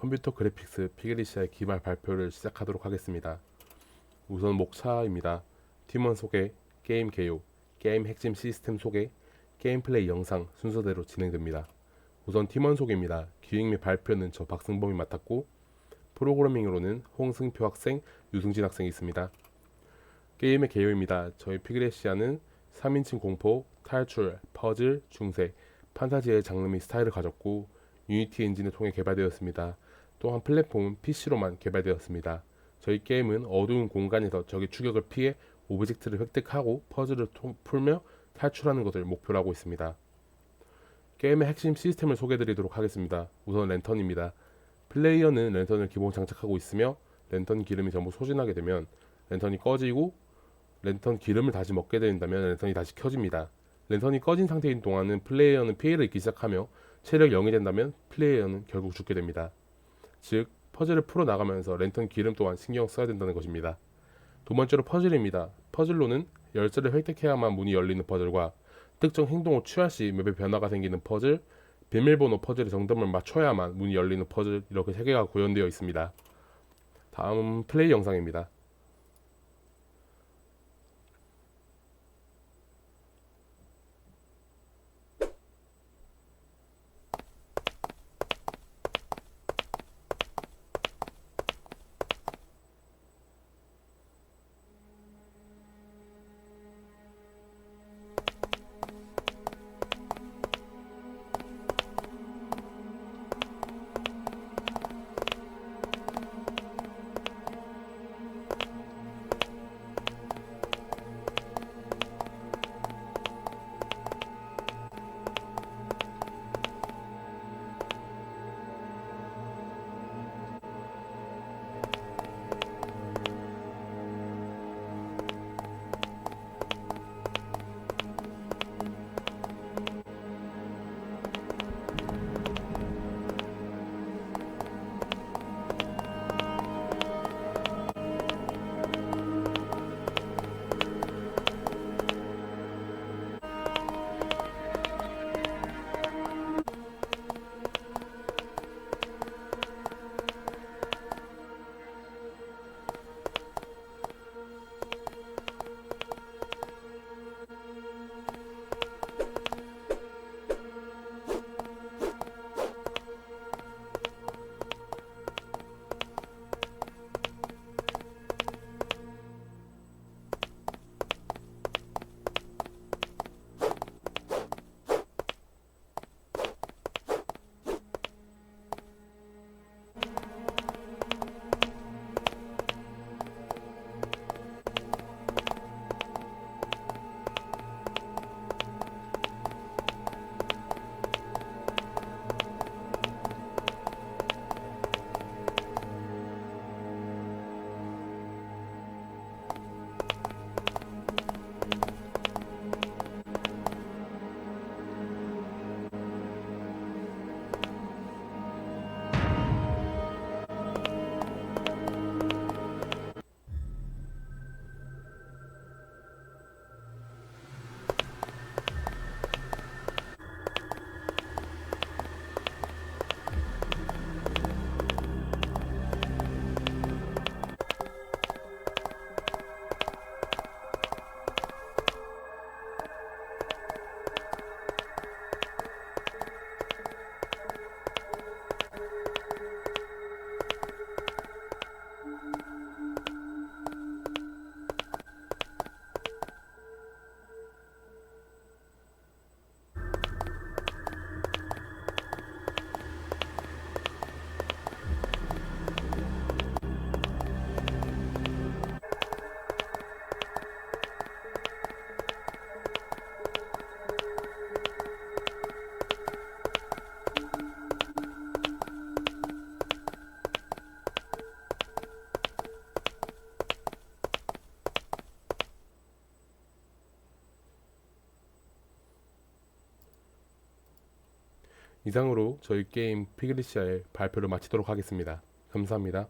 컴퓨터 그래픽스 피그리시아의 기말 발표를 시작하도록 하겠습니다. 우선 목차입니다. 팀원 소개, 게임 개요, 게임 핵심 시스템 소개, 게임 플레이 영상 순서대로 진행됩니다. 우선 팀원 소개입니다. 기획 및 발표는 저 박승범이 맡았고 프로그래밍으로는 홍승표 학생, 유승진 학생이 있습니다. 게임의 개요입니다. 저희 피그레시아는 3인칭 공포, 탈출, 퍼즐, 중세, 판타지의 장르 및 스타일을 가졌고 유니티 엔진을 통해 개발되었습니다. 또한 플랫폼은 PC로만 개발되었습니다. 저희 게임은 어두운 공간에서 적의 추격을 피해 오브젝트를 획득하고 퍼즐을 통- 풀며 탈출하는 것을 목표로 하고 있습니다. 게임의 핵심 시스템을 소개해드리도록 하겠습니다. 우선 랜턴입니다. 플레이어는 랜턴을 기본 장착하고 있으며 랜턴 기름이 전부 소진하게 되면 랜턴이 꺼지고 랜턴 기름을 다시 먹게 된다면 랜턴이 다시 켜집니다. 랜턴이 꺼진 상태인 동안은 플레이어는 피해를 입기 시작하며 체력 0이 된다면 플레이어는 결국 죽게 됩니다. 즉 퍼즐을 풀어 나가면서 랜턴 기름 또한 신경 써야 된다는 것입니다. 두 번째로 퍼즐입니다. 퍼즐로는 열쇠를 획득해야만 문이 열리는 퍼즐과 특정 행동을 취할 시 맵에 변화가 생기는 퍼즐, 비밀번호 퍼즐의 정답을 맞춰야만 문이 열리는 퍼즐 이렇게 세 개가 구현되어 있습니다. 다음 플레이 영상입니다. 이상으로 저희 게임 피그리시아의 발표를 마치도록 하겠습니다. 감사합니다.